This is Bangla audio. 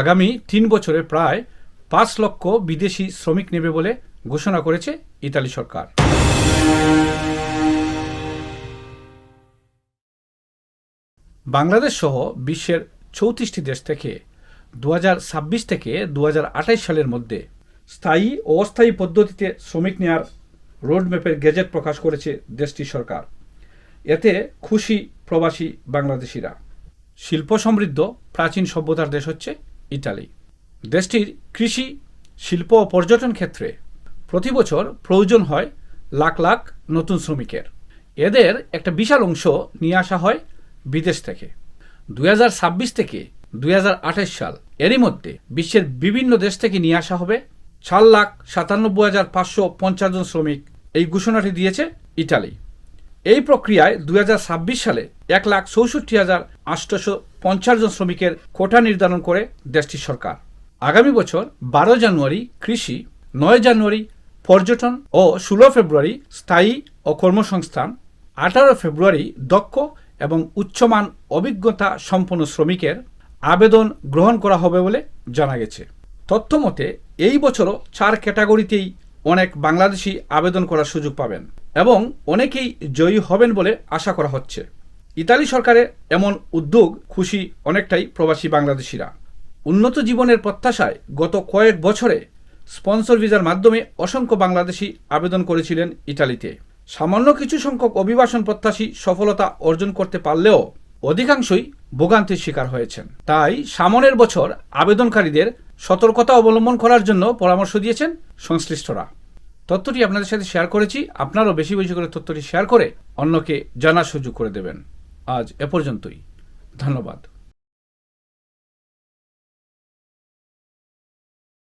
আগামী তিন বছরে প্রায় পাঁচ লক্ষ বিদেশি শ্রমিক নেবে বলে ঘোষণা করেছে ইতালি সরকার। বাংলাদেশ সহ বিশ্বের চৌত্রিশটি দেশ থেকে দু হাজার ছাব্বিশ থেকে দু হাজার আঠাশ সালের মধ্যে স্থায়ী ও অস্থায়ী পদ্ধতিতে শ্রমিক নেয়ার রোডম্যাপের গেজেট প্রকাশ করেছে দেশটির সরকার। এতে খুশি প্রবাসী বাংলাদেশিরা। শিল্প সমৃদ্ধ প্রাচীন সভ্যতার দেশ হচ্ছে ইতালি দেশটির কৃষি, শিল্প ও পর্যটন ক্ষেত্রে প্রতি বছর প্রয়োজন হয় লাখ লাখ নতুন শ্রমিকের। এদের একটা বিশাল অংশ নিয়ে আসা হয় বিদেশ থেকে। দু হাজার ছাব্বিশ থেকে দুই হাজার আঠাশ সাল এরই মধ্যে বিশ্বের বিভিন্ন দেশ থেকে নিয়ে আসা হবে চার লাখ সাতানব্বই হাজার পাঁচশো পঞ্চাশ জন শ্রমিক। এই ঘোষণাটি দিয়েছে ইটালি। এই প্রক্রিয়ায় দুই হাজার ছাব্বিশ সালে এক লাখ চৌষট্টি হাজার আটশোশো পঞ্চাশ জন শ্রমিকের কোটা নির্ধারণ করে দেশটির সরকার। আগামী বছর বারো জানুয়ারি কৃষি, নয় জানুয়ারি পর্যটন ও ষোলো ফেব্রুয়ারি স্থায়ী ও কর্মসংস্থান, আঠারো ফেব্রুয়ারি দক্ষ এবং উচ্চমান অভিজ্ঞতা সম্পন্ন শ্রমিকের আবেদন গ্রহণ করা হবে বলে জানা গেছে। তথ্য মতে এই বছরও চার ক্যাটাগরিতেই অনেক বাংলাদেশি আবেদন করার সুযোগ পাবেন। এবং অনেকেই জয়ী হবেন বলে আশা করা হচ্ছে। ইতালি সরকারের এমন উদ্যোগ খুশি অনেকটাই প্রবাসী বাংলাদেশিরা। উন্নত জীবনের প্রত্যাশায় গত কয়েক বছরে স্পন্সর ভিসার মাধ্যমে অসংখ্য বাংলাদেশি আবেদন করেছিলেন ইটালিতে সামান্য কিছু সংখ্যক অভিবাসন প্রত্যাশী সফলতা অর্জন করতে পারলেও অধিকাংশই ভোগান্তির শিকার হয়েছেন। তাই সামনের বছর আবেদনকারীদের সতর্কতা অবলম্বন করার জন্য পরামর্শ দিয়েছেন সংশ্লিষ্টরা। তথ্যটি আপনাদের সাথে শেয়ার করেছি। আপনারাও বেশি বেশি করে তথ্যটি শেয়ার করে অন্যকে জানার সুযোগ করে দেবেন। আজ এ পর্যন্তই। ধন্যবাদ।